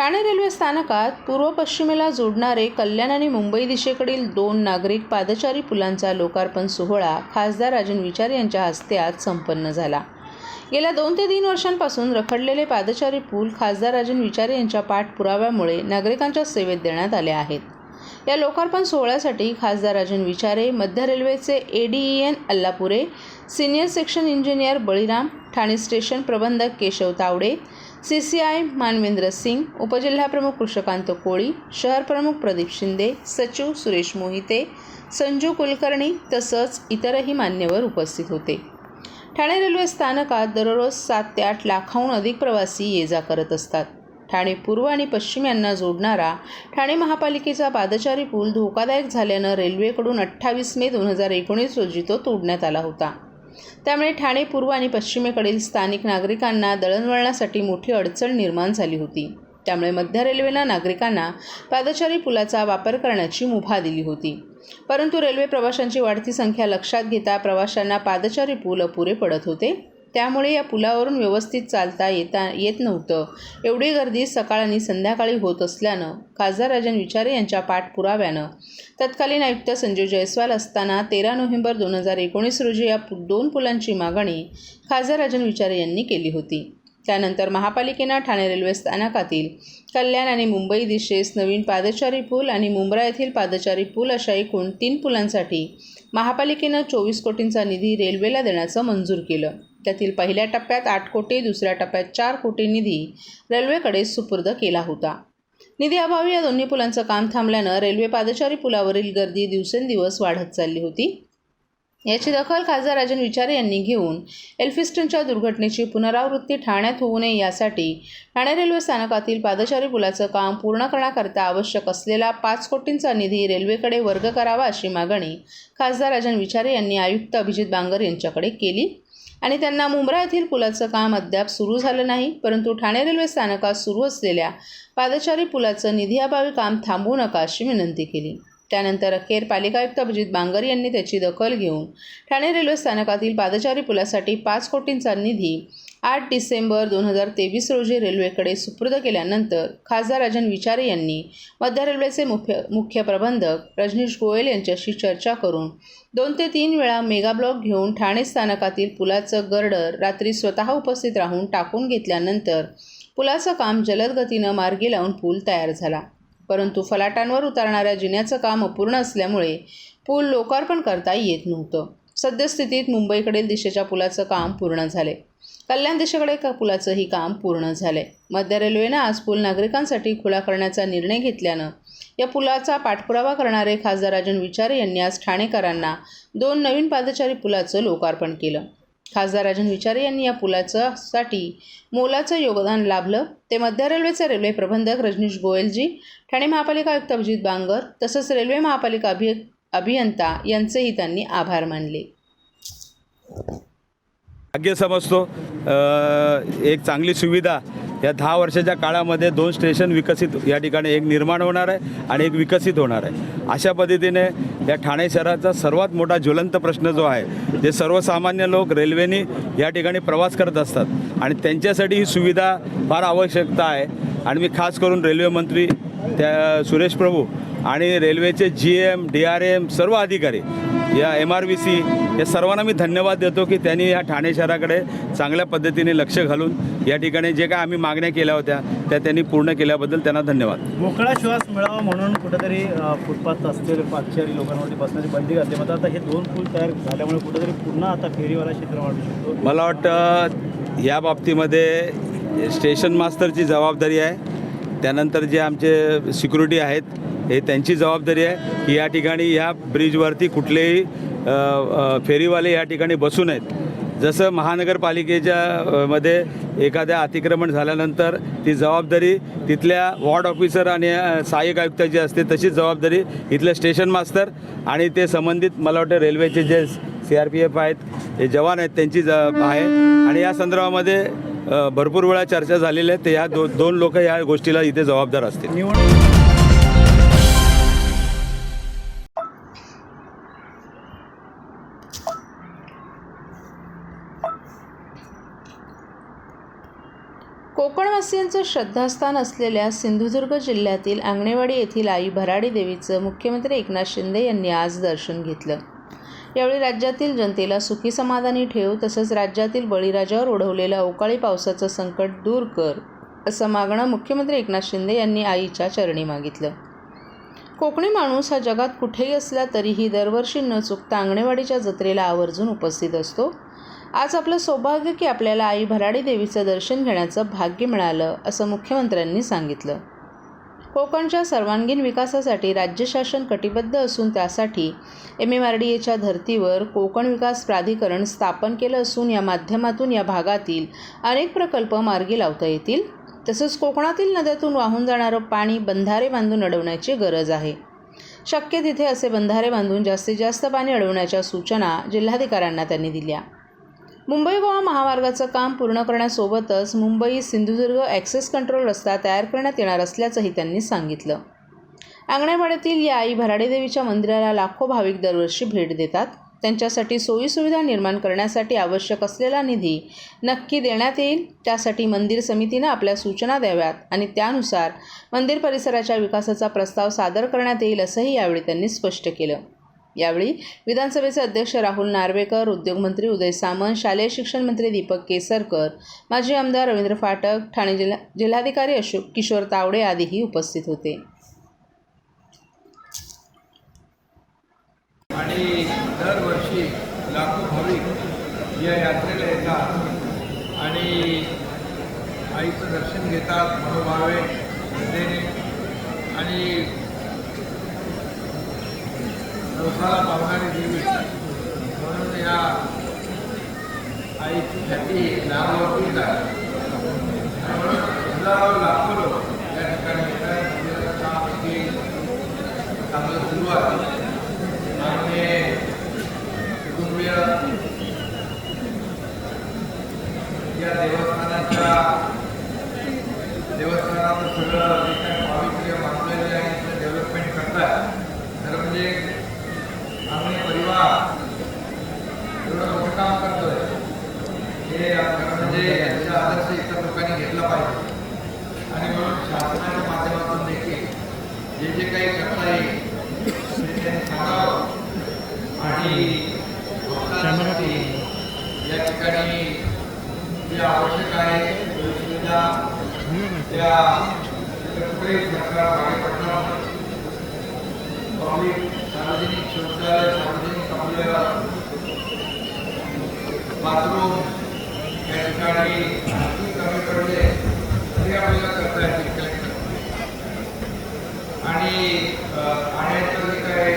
Thane railway स्थानकात पूर्व पश्चिमेला जोडणारे कल्याण आणि मुंबई दिशेकडील दोन नागरिक पादचारी पुलांचा लोकार्पण सोहळा खासदार राजन विचारे यांच्या हस्ते आज संपन्न झाला. गेल्या दोन ते तीन वर्षांपासून रखडलेले पादचारी पूल खासदार राजन विचारे यांच्या पाठपुराव्यामुळे नागरिकांच्या सेवेत देण्यात आले आहेत. या लोकार्पण सोहळ्यासाठी खासदार राजन विचारे मध्य रेल्वेचे A D E N Allapure senior section engineer Baliram Thane station प्रबंधक Keshav Tawde C C I Manvendra Singh उपजिल्हाप्रमुख Krishnakant Koli शहरप्रमुख प्रदीप शिंदे सचिव सुरेश मोहिते संजू कुलकर्णी तसंच इतरही मान्यवर उपस्थित होते. ठाणे रेल्वे स्थानकात दररोज सात ते आठ लाखाहून अधिक प्रवासी ये जा करत असतात. ठाणे पूर्व आणि पश्चिम यांना जोडणारा ठाणे महापालिकेचा पादचारी पूल धोकादायक झाल्यानं रेल्वेकडून अठ्ठावीस मे दोन हजार एकोणीस रोजी तो तोडण्यात आला होता. त्यामुळे ठाणे पूर्व आणि पश्चिमेकडील स्थानिक नागरिकांना दळणवळणासाठी मोठी अडचण निर्माण झाली होती. त्यामुळे मध्य रेल्वेनं नागरिकांना पादचारी पुलाचा वापर करण्याची मुभा दिली होती. परंतु रेल्वे प्रवाशांची वाढती संख्या लक्षात घेता प्रवाशांना पादचारी पूल अपुरे पडत होते. त्यामुळे या पुलावरून व्यवस्थित चालता येता येत नव्हतं. एवढी गर्दी सकाळ आणि संध्याकाळी होत असल्यानं खासदार राजन विचारे यांच्या पाठपुराव्यानं. तत्कालीन आयुक्त संजय जयस्वाल असताना तेरा नोव्हेंबर दोन हजार एकोणीस रोजी या पु दोन पुलांची मागणी खासदार राजन विचारे यांनी केली होती. त्यानंतर महापालिकेनं ठाणे रेल्वे स्थानकातील कल्याण आणि मुंबई दिशेस नवीन पादचारी पूल आणि मुंब्रा येथील पादचारी पूल अशा एकूण तीन पुलांसाठी महापालिकेनं चोवीस कोटींचा निधी रेल्वेला देण्याचं मंजूर केलं. त्यातील पहिल्या टप्प्यात आठ कोटी दुसऱ्या टप्प्यात चार कोटी निधी रेल्वेकडे सुपूर्द केला होता. निधी अभावी या दोन्ही पुलांचं काम थांबल्यानं रेल्वे पादचारी पुलावरील गर्दी दिवसेंदिवस वाढत चालली होती. याची दखल खासदार राजन विचारे यांनी घेऊन एल्फिस्टनच्या दुर्घटनेची पुनरावृत्ती ठाण्यात होऊ नये यासाठी ठाणे रेल्वे स्थानकातील पादचारी पुलाचं काम पूर्ण करण्याकरता आवश्यक असलेला पाच कोटींचा निधी रेल्वेकडे वर्ग करावा अशी मागणी खासदार राजन विचारे यांनी आयुक्त अभिजित बांगर यांच्याकडे केली. आणि त्यांना मुंब्रा येथील पुलाचं काम अद्याप सुरू झालं नाही परंतु ठाणे रेल्वे स्थानकात सुरू असलेल्या पादचारी पुलाचं निधीअभावी काम थांबवू नका अशी विनंती केली. त्यानंतर अखेर पालिका आयुक्त अभिजित बांगर यांनी त्याची दखल घेऊन ठाणे रेल्वे स्थानकातील पादचारी पुलासाठी पाच कोटींचा निधी आठ डिसेंबर दोन हजार तेवीस रोजी रेल्वेकडे सुपूर्द केल्यानंतर खासदार राजन विचारे यांनी मध्य रेल्वेचे मुख्य मुख्य प्रबंधक रजनीश गोयल यांच्याशी चर्चा करून दोन ते तीन वेळा मेगा ब्लॉक घेऊन ठाणे स्थानकातील पुलाचं गर्डर रात्री स्वतः उपस्थित राहून टाकून घेतल्यानंतर पुलाचं काम जलद गतीनं मार्गी लावून पूल तयार झाला. परंतु फलाटांवर उतरणाऱ्या जिन्याचं काम अपूर्ण असल्यामुळे पूल लोकार्पण करता येत नव्हतं. सद्यस्थितीत मुंबईकडील दिशेच्या पुलाचं काम पूर्ण झाले. कल्याण दिशेकडे का पुलाचंही काम पूर्ण झाले. मध्य रेल्वेनं आज पूल नागरिकांसाठी खुला करण्याचा निर्णय घेतल्यानं या पुलाचा पाठपुरावा करणारे खासदार राजन विचारे यांनी आज ठाणेकरांना दोन नवीन पादचारी पुलाचं लोकार्पण केलं. खासदार राजन विचारे यांनी या पुलाच्यासाठी मोलाचं योगदान लाभलं. ते मध्य रेल्वेचे रेल्वे प्रबंधक रजनीश गोयलजी ठाणे महापालिका आयुक्त अभिजित बांगर तसंच रेल्वे महापालिका अभि अभियंता यांचेही त्यांनी आभार मानले. भाग्य समजतो. एक चांगली सुविधा या दहा वर्षाच्या काळामध्ये दोन स्टेशन विकसित या ठिकाणी एक निर्माण होणार आहे आणि एक विकसित होणार आहे. अशा पद्धतीने या ठाणे शहराचा सर्वात मोठा ज्वलंत प्रश्न जो आहे जे सर्वसामान्य लोक रेल्वेने या ठिकाणी प्रवास करत असतात आणि त्यांच्यासाठी ही सुविधा फार आवश्यकता आहे. आणि मी खास करून रेल्वे मंत्री त्या सुरेश प्रभू आणि रेल्वेचे G M D R M सर्व अधिकारी या एम आर बी सी या सर्वांना मी धन्यवाद देतो की त्यांनी या ठाणे शहराकडे चांगल्या पद्धतीने लक्ष घालून या ठिकाणी जे काय आम्ही मागण्या केल्या होत्या त्या त्यांनी पूर्ण केल्याबद्दल त्यांना धन्यवाद. मोकळा श्वास मिळावा म्हणून कुठेतरी फुटपाथ असलेले पादचारी लोकांवरती बसण्याची बंदी घातली. मात्र आता हे दोन पूल तयार झाल्यामुळे कुठेतरी पुन्हा आता फेरीवाला क्षेत्र वाढू शकतो. मला वाटतं या बाबतीमध्ये स्टेशन मास्टरची जबाबदारी आहे. त्यानंतर जे आमचे सिक्युरिटी आहेत हे त्यांची जबाबदारी आहे की या ठिकाणी या ब्रिजवरती कुठलेही फेरीवाले या ठिकाणी बसू नयेत. जसं महानगरपालिकेच्या मध्ये एखाद्या अतिक्रमण झाल्यानंतर ती जबाबदारी तिथल्या वॉर्ड ऑफिसर आणि सहाय्यक आयुक्ताची असते तशीच जबाबदारी इथल्या स्टेशन मास्तर आणि ते संबंधित मला वाटतं रेल्वेचे जे सी आर पी एफ आहेत हे जवान आहेत त्यांची ज आहे. आणि या संदर्भामध्ये भरपूर वेळा चर्चा झालेल्या आहेत ते ह्या दो दोन लोक या गोष्टीला इथे जबाबदार असतील. श्रद्धास्थान असलेल्या सिंधुदुर्ग जिल्ह्यातील आंगणेवाडी येथील आई भराडी देवीचं मुख्यमंत्री एकनाथ शिंदे यांनी आज दर्शन घेतलं. यावेळी राज्यातील जनतेला सुखी समाधानी ठेव तसंच राज्यातील बळीराजावर ओढवलेलं अवकाळी पावसाचं संकट दूर कर असं मागणं मुख्यमंत्री एकनाथ शिंदे यांनी आईच्या चरणी मागितलं. कोकणी माणूस हा जगात कुठेही असला तरीही दरवर्षी न चुकता आंगणेवाडीच्या जत्रेला आवर्जून उपस्थित असतो. आज आपलं सौभाग्य की आपल्याला आई भराडी देवीचं दर्शन घेण्याचं भाग्य मिळालं असं मुख्यमंत्र्यांनी सांगितलं. कोकणच्या सर्वांगीण विकासासाठी राज्य शासन कटिबद्ध असून त्यासाठी एम एम आर डी एच्या धर्तीवर कोकण विकास प्राधिकरण स्थापन केलं असून या माध्यमातून या भागातील अनेक प्रकल्प मार्गी लावता येतील. तसंच कोकणातील नद्यातून वाहून जाणारं पाणी बंधारे बांधून अडवण्याची गरज आहे. शक्य तिथे असे बंधारे बांधून जास्तीत जास्त पाणी अडवण्याच्या सूचना जिल्हाधिकाऱ्यांना त्यांनी दिल्या. मुंबई गोवा महामार्गाचं काम पूर्ण करण्यासोबतच मुंबई सिंधुदुर्ग ॲक्सेस कंट्रोल रस्ता तयार करण्यात येणार असल्याचंही त्यांनी सांगितलं. अंगणेवाड्यातील या आई भराडे देवीच्या मंदिराला लाखो भाविक दरवर्षी भेट देतात. त्यांच्यासाठी सोयीसुविधा निर्माण करण्यासाठी आवश्यक असलेला निधी नक्की देण्यात येईल. त्यासाठी मंदिर समितीनं आपल्या सूचना द्याव्यात आणि त्यानुसार मंदिर परिसराच्या विकासाचा प्रस्ताव सादर करण्यात येईल असंही यावेळी त्यांनी स्पष्ट केलं. यावेळी विधानसभेचे अध्यक्ष राहुल नार्वेकर उद्योगमंत्री उदय सामंत शालेय शिक्षण मंत्री दीपक केसरकर माजी आमदार रवींद्र फाटक ठाणे जिल्हा जिल्हाधिकारी अशोक किशोर तावडे आदीही उपस्थित होते. आणि दरवर्षी लाखो भाविक या यात्रेला येतात आणि आईचं दर्शन घेतात मनोभावे श्रद्धेने. आणि नवसाला पावणारी देवी म्हणून या आईची ख्याती नावावरती आहे आणि म्हणून हजारो लाखो लोक या ठिकाणी येतात मंदिराचं काम अगदी चांगलं सुरू आहे आणि कुटुंबीय या देवस्थानाच्या देवस्थानाचं सगळं जे काही पावित्र्य बांधलेले आहे ते डेव्हलपमेंट करतात खरं म्हणजे आम्ही परिवार एवढं मोठं काम करतोय हे म्हणजे याचा आदर्श इतर लोकांनी घेतला पाहिजे. आणि म्हणून शासनाच्या माध्यमातून देखील जे जे काही करता येईल ते त्यांनी सांगावं आणि या ठिकाणी जे आवश्यक आहे सुविधा त्या कुठेही सरकार मागे पडणार पब्लिक सार्वजनिक शौचालय सार्वजनिक बाथरूम या कमी पडले तरी आपल्याला करता येतील कलेक्टर आणि जे काही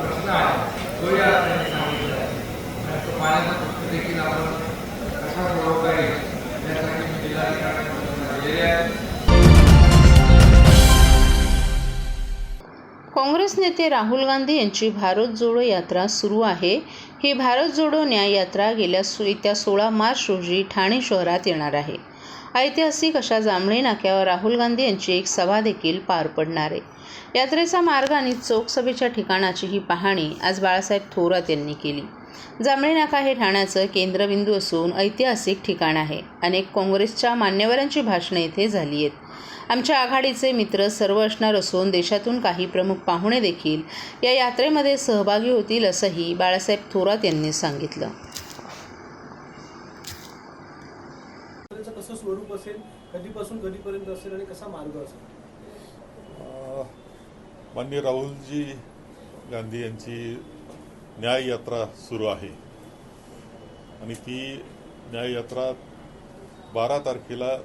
प्रश्न आहे तोही आज त्यांनी सांगितलं आहे. तो पाण्याचा प्रश्न देखील आपण कसा सोडवता येईल यासाठी मी आहे. काँग्रेस नेते राहुल गांधी यांची भारत जोडो यात्रा सुरू आहे. ही भारत जोडो न्याय यात्रा गेल्या येत्या सोळा मार्च रोजी ठाणे शहरात येणार आहे. ऐतिहासिक अशा जांभळे नाक्यावर राहुल गांधी यांची एक सभा देखील पार पडणार आहे. यात्रेचा मार्ग आणि चौक सभेच्या ठिकाणाची ही पाहणी आज बाळासाहेब थोरात यांनी केली. जांभळे नाका हे ठाण्याचं केंद्रबिंदू असून ऐतिहासिक ठिकाण आहे. अनेक काँग्रेसच्या मान्यवरांची भाषणं इथे झाली आहेत. आमच्या आघाडीचे मित्र सर्व असणार असून देशातून काही प्रमुख पाहुणे देखील या यात्रेमध्ये सहभागी होतील असंही बाळासाहेब थोरात यांनी सांगितलं. कसं स्वरूप असेल कधीपासून कधीपर्यंत असेल आणि कसा मार्ग असेल? माननीय राहुलजी गांधी यांची न्याय यात्रा सुरू आहे. आणि ती न्याय यात्रा बारा तारखेला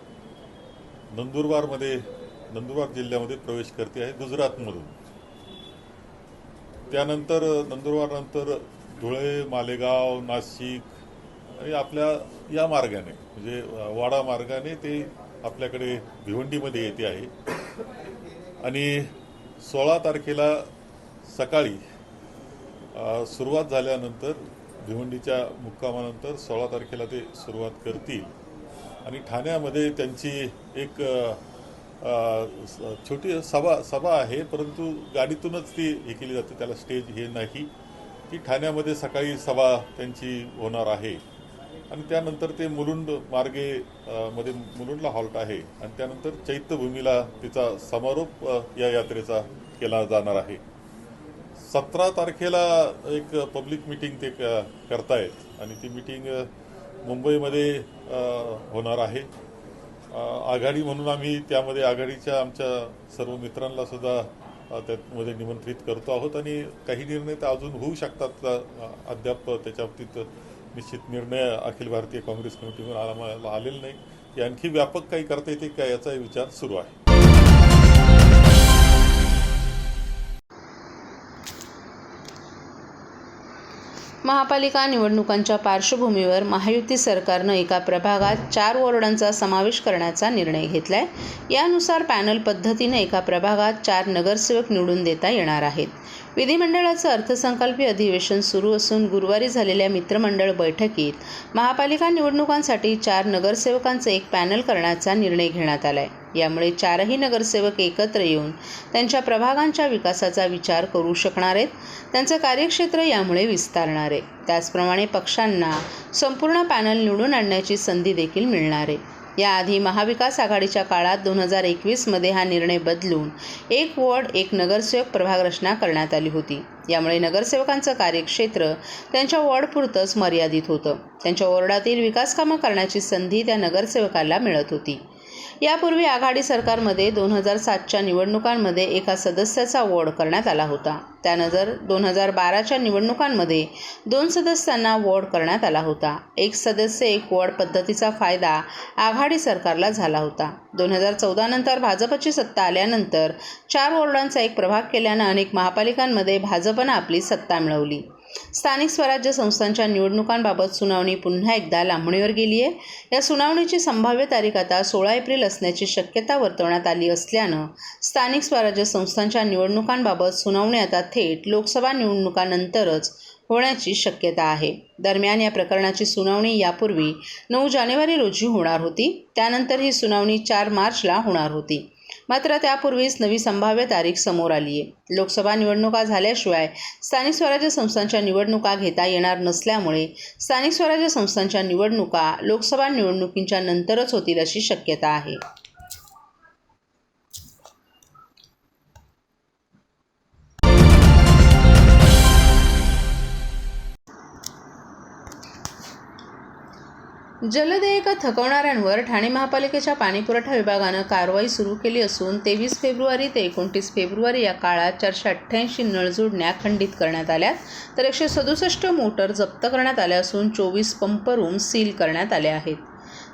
नंदुरबारमध्ये नंदुरबार जिल्ह्यामध्ये प्रवेश करते आहे गुजरातमधून. त्यानंतर नंदुरबारनंतर धुळे मालेगाव नाशिक आणि आपल्या या मार्गाने म्हणजे वाडा मार्गाने ते आपल्याकडे भिवंडीमध्ये येते आहे. आणि सोळा तारखेला सकाळी सुरुवात झाल्यानंतर भिवंडीच्या मुक्कामानंतर सोळा तारखेला ते सुरुवात करतील. आणि ठाण्यामध्ये त्यांची एक स- छोटी सभा सभा आहे परंतु गाडीतूनच ती हे केली जाते त्याला स्टेज हे नाही. ती ठाण्यामध्ये सकाळी सभा त्यांची होणार आहे. आणि त्यानंतर ते मुलुंड मार्गे मध्ये मुलुंडला हॉल्ट आहे. आणि त्यानंतर चैत्यभूमीला तिचा समारोप या यात्रेचा केला जाणार आहे. सतरा तारखेला एक पब्लिक मिटिंग ते क- करतायत आणि ती मिटिंग मुंबईमध्ये होणार आहे. आघाडी म्हणून आम्ही त्यामध्ये आघाडीच्या आमच्या सर्व मित्रांना सुद्धा त्यामध्ये निमंत्रित करतो आहोत आणि काही निर्णय तर अजून होऊ शकतात. अद्याप त्याच्या बाबतीत निश्चित निर्णय अखिल भारतीय काँग्रेस कमिटीवर आम्हाला आलेला नाही. की आणखी व्यापक काही करता येते का याचा विचार सुरू आहे. महापालिका निवडणुकांच्या पार्श्वभूमीवर महायुती सरकारनं एका प्रभागात चार वॉर्डांचा समावेश करण्याचा निर्णय घेतलाय. यानुसार पॅनल पद्धतीनं एका प्रभागात चार नगरसेवक निवडून देता येणार आहेत. विधिमंडळाचं अर्थसंकल्पीय अधिवेशन सुरू असून गुरुवारी झालेल्या मित्रमंडळ बैठकीत महापालिका निवडणुकांसाठी चार नगरसेवकांचं एक पॅनल करण्याचा निर्णय घेण्यात आलाय. यामुळे चारही नगरसेवक एकत्र येऊन त्यांच्या प्रभागांच्या विकासाचा विचार करू शकणार आहेत. त्यांचं कार्यक्षेत्र यामुळे विस्तारणार आहे. त्याचप्रमाणे पक्षांना संपूर्ण पॅनल निवडून आणण्याची संधी देखील मिळणार आहे. याआधी महाविकास आघाडीच्या काळात दोन हजार एकवीसमध्ये हा निर्णय बदलून एक वॉर्ड एक नगरसेवक प्रभाग रचना करण्यात आली होती. यामुळे नगरसेवकांचं कार्यक्षेत्र त्यांच्या वॉर्डपुरतंच मर्यादित होतं. त्यांच्या वॉर्डातील विकासकामं करण्याची संधी त्या नगरसेवकाला मिळत होती. यापूर्वी आघाडी सरकारमध्ये दोन हजार सातच्या निवडणुकांमध्ये एका सदस्याचा वॉर्ड करण्यात आला होता. त्यानंतर दोन हजार बाराच्या निवडणुकांमध्ये दोन सदस्यांना वॉर्ड करण्यात आला होता. एक सदस्य एक वॉर्ड पद्धतीचा फायदा आघाडी सरकारला झाला होता. दोन हजार चौदानंतर भाजपची सत्ता आल्यानंतर चार वॉर्डांचा एक प्रभाग केल्यानं अनेक महापालिकांमध्ये भाजपनं आपली सत्ता मिळवली. स्थानिक स्वराज्य संस्थांच्या निवडणुकांबाबत सुनावणी पुन्हा एकदा लांबणीवर गेली आहे. या सुनावणीची संभाव्य तारीख आता सोळा एप्रिल असण्याची शक्यता वर्तवण्यात आली असल्यानं स्थानिक स्वराज्य संस्थांच्या निवडणुकांबाबत सुनावणी आता थेट लोकसभा निवडणुकानंतरच होण्याची शक्यता आहे. दरम्यान या प्रकरणाची सुनावणी यापूर्वी नऊ जानेवारी रोजी होणार होती. त्यानंतर ही सुनावणी चार मार्चला होणार होती. मात्र त्यापूर्वीच नवी संभाव्य तारीख समोर आली आहे लोकसभा निवडणुका झाल्याशिवाय स्थानिक स्वराज्य संस्थांच्या निवडणुका घेता येणार नसल्यामुळे स्थानिक स्वराज्य संस्थांच्या निवडणुका लोकसभा निवडणुकींच्या नंतरच होतील अशी शक्यता आहे. जलदेयकं थकवणाऱ्यांवर ठाणे महापालिकेच्या पाणीपुरवठा विभागानं कारवाई सुरू केली असून तेवीस फेब्रुवारी ते एकोणतीस फेब्रुवारी या काळात चारशे अठ्ठ्याऐंशी नळजोडण्या खंडित करण्यात आल्या तर एकशे सदुसष्ट मोटर जप्त करण्यात आल्या असून चोवीस पंप रूम सील करण्यात आले आहेत.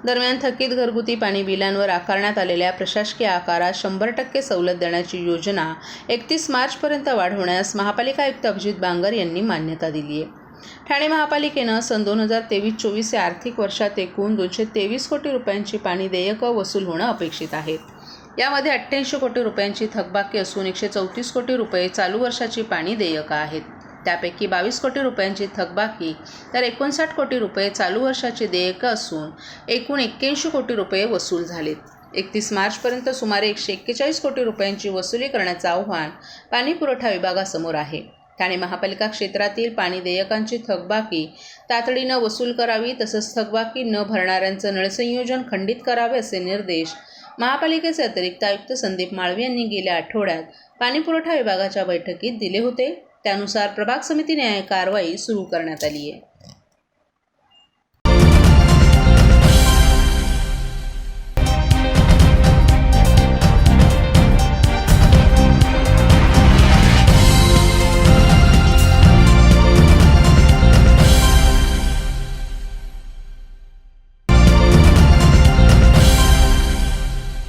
दरम्यान थकीत घरगुती पाणी बिलांवर आकारण्यात आलेल्या प्रशासकीय आकारात शंभर टक्के सवलत देण्याची योजना एकतीस मार्चपर्यंत वाढवण्यास महापालिका आयुक्त अभिजित बांगर यांनी मान्यता दिली आहे. ठाणे महापालिकेनं सन दोन हजार तेवीस चोवीस या आर्थिक वर्षात एकूण दोनशे तेवीस कोटी रुपयांची पाणी देयकं वसूल होणं अपेक्षित आहेत यामध्ये अठ्ठ्याऐंशी कोटी रुपयांची थकबाकी असून एकशे चौतीस कोटी रुपये चालू वर्षाची पाणी देयकं आहेत. त्यापैकी बावीस कोटी रुपयांची थकबाकी तर एकोणसाठ कोटी रुपये चालू वर्षाची देयकं असून एकूण एक्क्याऐंशी कोटी रुपये वसूल झालेत. एकतीस मार्चपर्यंत सुमारे एकशे एक्केचाळीस कोटी रुपयांची वसुली करण्याचं आव्हान पाणी पुरवठा विभागासमोर आहे. ठाणे महापालिका क्षेत्रातील पाणी देयकांची थकबाकी तातडीनं वसूल करावी तसंच थकबाकी न भरणाऱ्यांचं नळसंयोजन खंडित करावे असे निर्देश महापालिकेचे अतिरिक्त आयुक्त संदीप माळवी यांनी गेल्या आठवड्यात पाणीपुरवठा विभागाच्या बैठकीत दिले होते. त्यानुसार प्रभाग समिती न्याय कारवाई सुरू करण्यात आली आहे